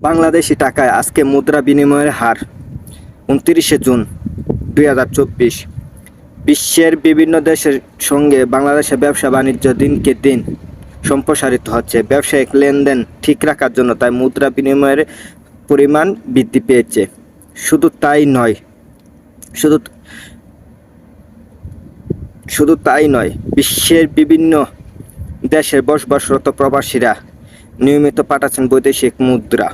বাংলাদেশি টাকায় আজকে মুদ্রা বিনিময়ের হার উনত্রিশে জুন দুই বিশ্বের বিভিন্ন দেশের সঙ্গে বাংলাদেশের ব্যবসা বাণিজ্য দিনকে দিন সম্প্রসারিত হচ্ছে। ব্যবসায়িক লেনদেন ঠিক রাখার জন্য তাই মুদ্রা বিনিময়ের পরিমাণ বৃদ্ধি পেয়েছে। শুধু তাই নয়, শুধু শুধু তাই নয়, বিশ্বের বিভিন্ন দেশের বসবাসরত প্রবাসীরা নিয়মিত পাঠাচ্ছেন বৈদেশিক মুদ্রা।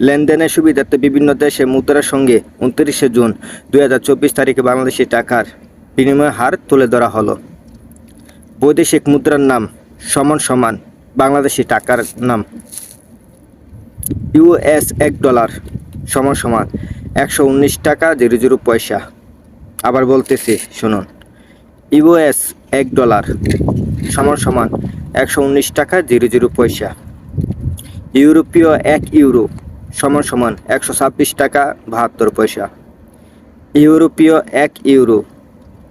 লেনদেনের সুবিধার্থে বিভিন্ন দেশে মুদ্রার সঙ্গে উনত্রিশে জুন দুই হাজার চব্বিশ তারিখে বাংলাদেশি টাকার বিনিময় হার তুলে ধরা হলো। বৈদেশিক মুদ্রার নাম সমান সমান বাংলাদেশি টাকার নাম। ইউএস এক ডলার সমান সমান একশো উনিশ টাকা জিরো জিরো পয়সা। আবার বলতেছি, শুনুন। ইউএস এক ডলার সমান সমান একশো উনিশ টাকা জিরো জিরো পয়সা। ইউরোপীয় এক ইউরো সমান সমান একশো ছাব্বিশ টাকা বাহাত্তর পয়সা। ইউরোপীয় এক ইউরো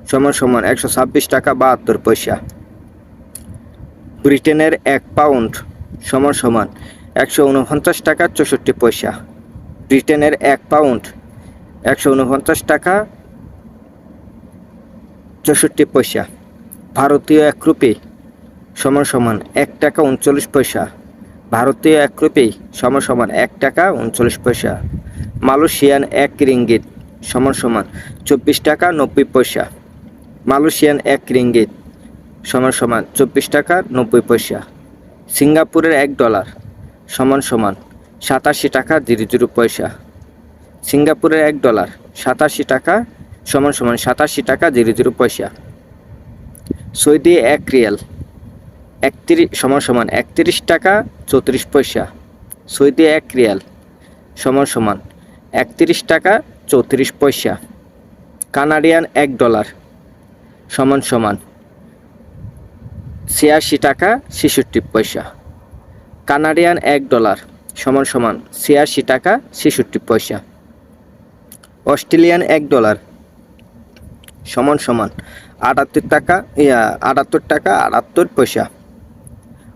সমান সমান একশো ছাব্বিশ টাকা বাহাত্তর পয়সা। ব্রিটেনের এক পাউন্ড সমান সমান একশো উনপঞ্চাশ টাকা চৌষট্টি পয়সা। ব্রিটেনের এক পাউন্ড একশো উনপঞ্চাশ টাকা চৌষট্টি পয়সা। ভারতীয় এক রুপি সমান সমান এক টাকা উনচল্লিশ পয়সা। ভারতীয় এক রুপি সমান সমান এক টাকা উনচল্লিশ পয়সা। মালয়েশিয়ান এক রিঙ্গিত সমান সমান চব্বিশ টাকা নব্বই পয়সা। মালয়েশিয়ান এক রিঙ্গিত সমান সমান চব্বিশ টাকা নব্বই পয়সা। সিঙ্গাপুরের এক ডলার সমান সমান সাতাশি টাকা জিরো জিরো পয়সা। সিঙ্গাপুরের এক ডলার সাতাশি টাকা সমান সমান সাতাশি টাকা জিরো জিরো পয়সা। সৌদি এক রিয়াল একত্রিশ সমান সমান একত্রিশ টাকা চৌত্রিশ পয়সা। সৌদি এক রিয়াল, সমান সমান একত্রিশ টাকা চৌত্রিশ পয়সা। কানাডিয়ান এক ডলার, সমান সমান ছিয়াশি টাকা ছেষট্টি পয়সা। কানাডিয়ান এক ডলার, সমান সমান ছিয়াশি টাকা ছেষট্টি পয়সা। অস্ট্রেলিয়ান এক ডলার, সমান সমান আটাত্তর টাকা আটাত্তর টাকা আটাত্তর পয়সা।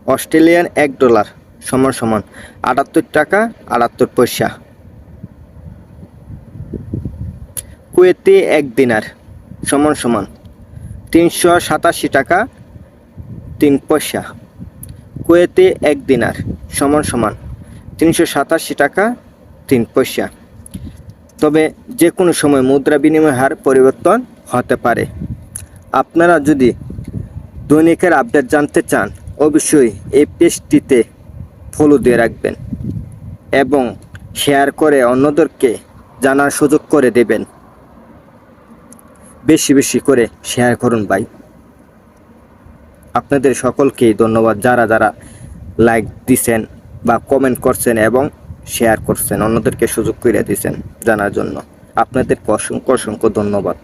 অস্ট্রেলিয়ান এক ডলার সমান সমান আটাত্তর টাকা আটাত্তর পয়সা। কুয়েতি এক দিনার সমান সমান তিনশো সাতাশি টাকা তিন পয়সা। কুয়েতে এক দিনার সমান সমান তিনশো সাতাশি টাকা তিন পয়সা। তবে যে কোনো সময় মুদ্রা বিনিময় হার পরিবর্তন হতে পারে। আপনারা যদি দৈনিকের আপডেট জানতে চান অবশ্যই এই পেজটিতে ফলো দিয়ে রাখবেন এবং শেয়ার করে অন্যদেরকে জানার সুযোগ করে দেবেন। বেশি বেশি করে শেয়ার করুন ভাই। আপনাদের সকলকেই ধন্যবাদ যারা যারা লাইক দিছেন বা কমেন্ট করছেন এবং শেয়ার করছেন, অন্যদেরকে সুযোগ করে দিয়েছেন জানার জন্য। আপনাদেরকে অসংখ্য অসংখ্য ধন্যবাদ।